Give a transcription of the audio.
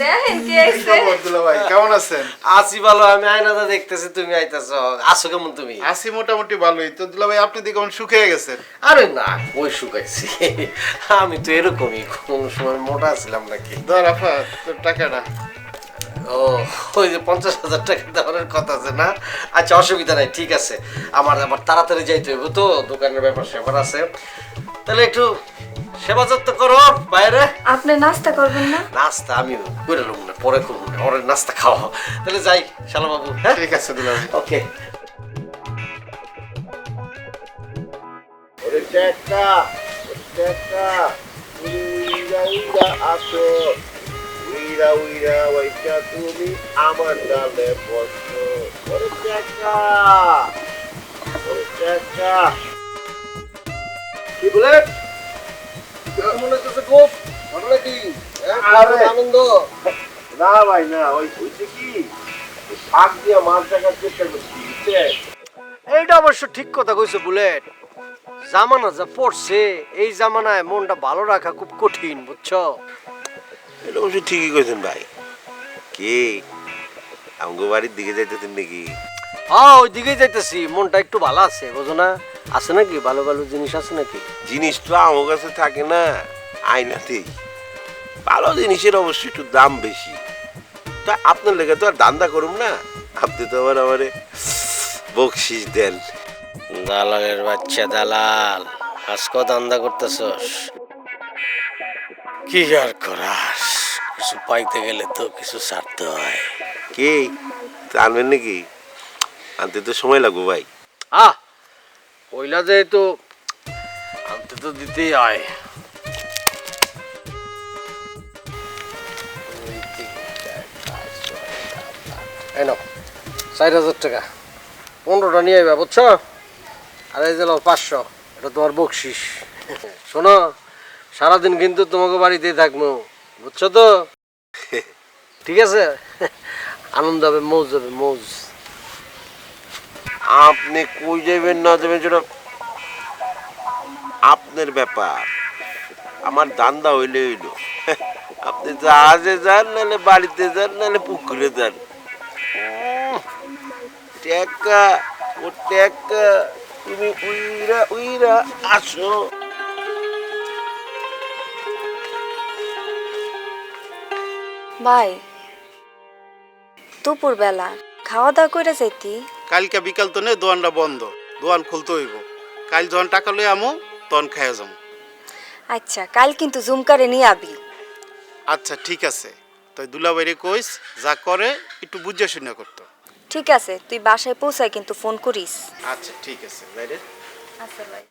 দেখেন কে আইছে ভাই? কেমন আছেন? আছি ভালো আমি আয়নাতে দেখতেছি তুমি আইতাছ। আছো কেমন তুমি? আছি মোটামুটি ভালোই। তো দুলা ভাই আপনি দেখুন শুকিয়ে গেছেন? আরে না ওই শুকাইছি আমি তো এরকমই কোন সময় মোটা ছিলাম নাকি? ধর আফা তোর টাকাটা। ও ওই যে পঞ্চাশ হাজার টাকা দেওয়ার কথা আছে না? আচ্ছা অসুবিধা নাই ঠিক আছে। আমার আবার তাড়াতাড়ি যাইতে হইব তো দোকানের ব্যাপার সেবার আছে। তাহলে একটু সেবা যত্ন করো বাইরে। আপনি নাস্তা করবেন না? নাস্তা আমি করে নেব না পরে করব না ওর নাস্তা খাওয়া। তাহলে যাই শালা বাবু হ্যাঁ? ঠিক আছে দুলা ভাই ওকে। ওরে টেকা টেকা উইরা উইরা আসো উইরা উইরা ওইটা তুমি আমার ডালে বসো। ওরে টেকা ওরে টেকা কি বলে? মনে হচ্ছে খুব ঘটনা কি আনন্দ না ভাই না ওই হইছে কি? শাক দিয়া মাছ দেখার চেষ্টা করছি এইটা অবশ্য ঠিক কথা কইছে বুলেট। জামানা যা পড়ছে এই জামানায় মনটা ভালো রাখা খুব কঠিন বুঝছ? এটা অবশ্য ঠিকই কইছেন ভাই। কি? আমগো বাড়ির দিকে যাইতেছেন নাকি? হ্যাঁ ওই দিকেই যাইতেছি মনটা একটু ভালো আছে বুঝো না? আছে নাকি? ভালো ভালো জিনিস আছে নাকি? জিনিস তো আমার কাছে থাকে না আয়নাতেই। ভালো জিনিসের অবশ্যই একটু দাম বেশি। তা আপনার লেগে তো আর দান্দা করুম না। আপনি তো আবার আমারে বকশিস দেন। দালালের বাচ্চা দালাল আজকেও দান্দা করতেছস? কি আর করাস? কিছু পাইতে গেলে তো কিছু ছাড়তে হয়। কি? আনবেন নাকি? আনতে তো সময় লাগবে ভাই। আহ! পয়লা যেহেতু আনতে তো দিতেই হয়। নাও, চার হাজার টাকা। পনেরোটা নিয়ে আইবা, বুঝছ? আর এই যে পাঁচশো, এটা তোমার বকশিস। শোনো, সারাদিন কিন্তু তোমাকে বাড়িতেই থাকব, বুঝছ তো? ঠিক আছে? আনন্দ হবে, মৌজ হবে, মৌজ। আপনি কই যাবেন না যাবেন সেটা আপনার ব্যাপার। আমার দান্দা হইলে হইল। আপনি জাহাজে যান, নাহলে বাড়িতে যান, নাহলে পুকুরে যান। টেকা, ও টেকা, তুমি উইরা উইরা আসো। ভাই দুপুর বেলা খাওয়া দাওয়া করে যাইতি? কালকে বিকাল তো নে দোয়ানটা বন্ধ। দোয়ান খুলতে হইব। কাল যখন টাকা লই আমো তখন খাইয়া যাব আচ্ছা কাল কিন্তু জুমকারে নিয়ে আবি। আচ্ছা ঠিক আছে। তাই দুলা বাইরে কইস যা করে একটু বুঝে শুনে করতো। ঠিক আছে তুই বাসায় পৌঁছায় কিন্তু ফোন করিস। আচ্ছা ঠিক আছে বাইরে। আচ্ছা ভাই